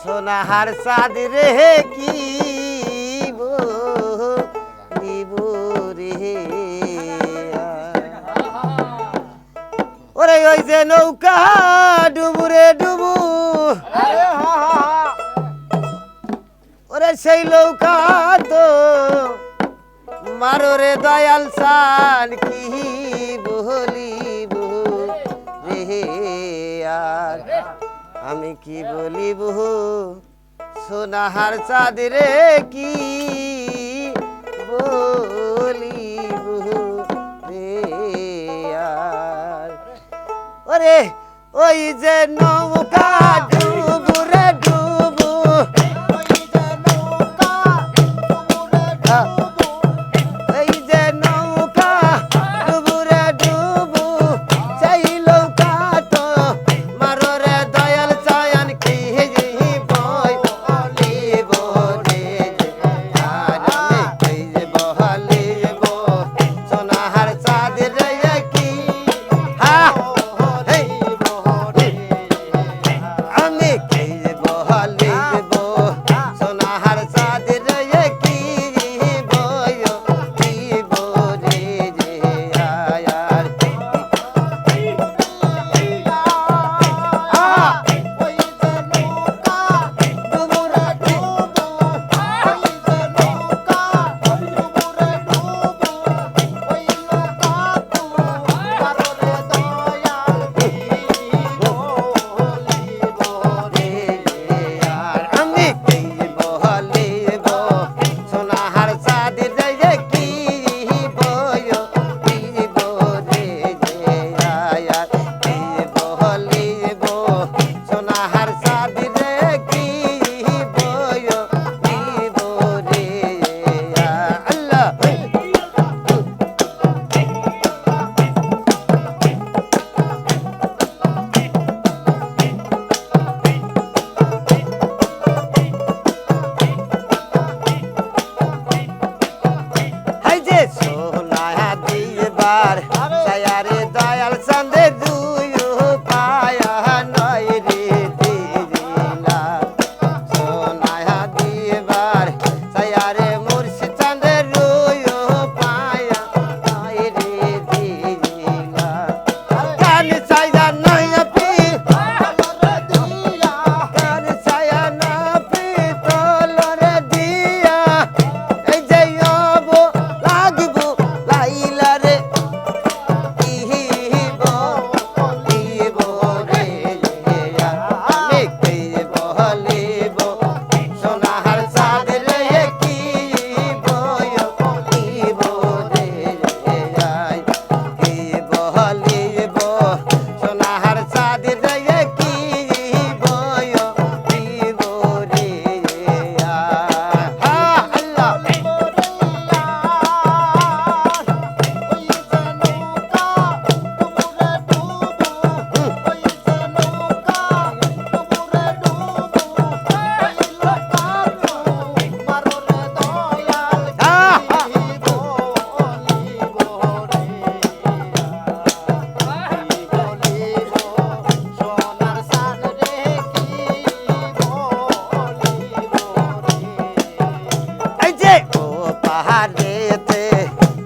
সোনাহার সাদ রে কি ওরে ওই যে নৌকা ডুবুরে ডুবু। ওরে সেই নৌকা তো মারো রে দয়াল সান, কি বলিব রে আর আমি কি বলিব? সোনাহার চাঁদরে কি বলিব? রে ওরে ওই যে নৌকা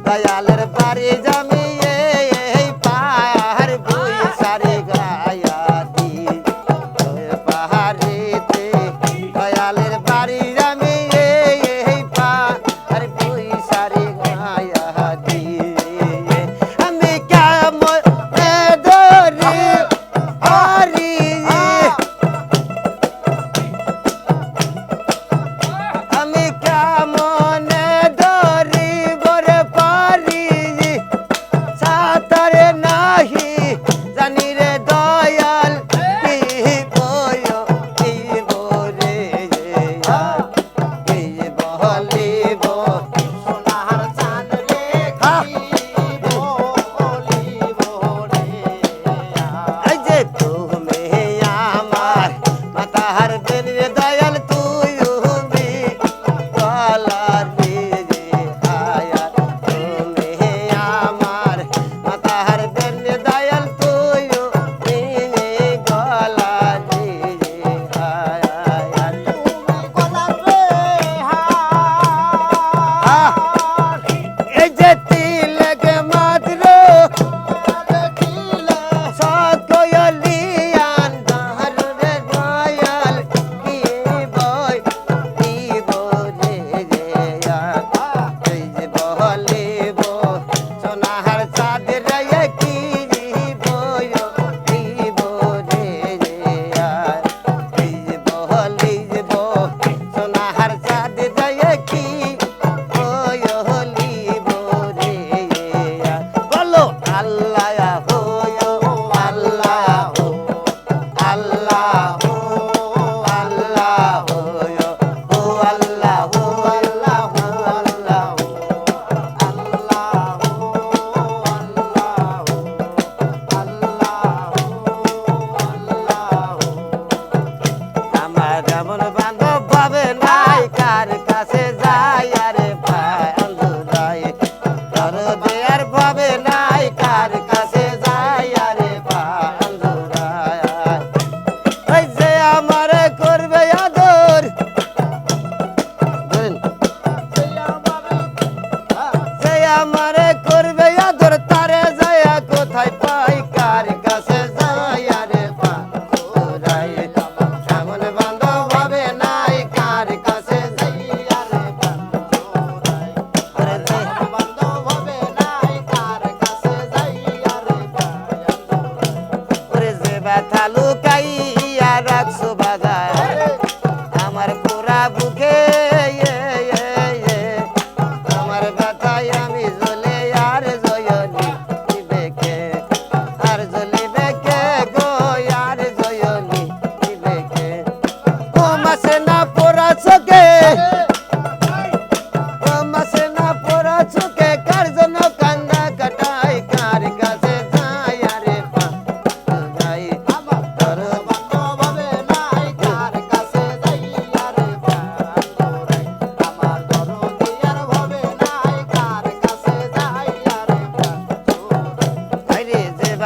দয়ালের বাড়ি যামি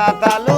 আরে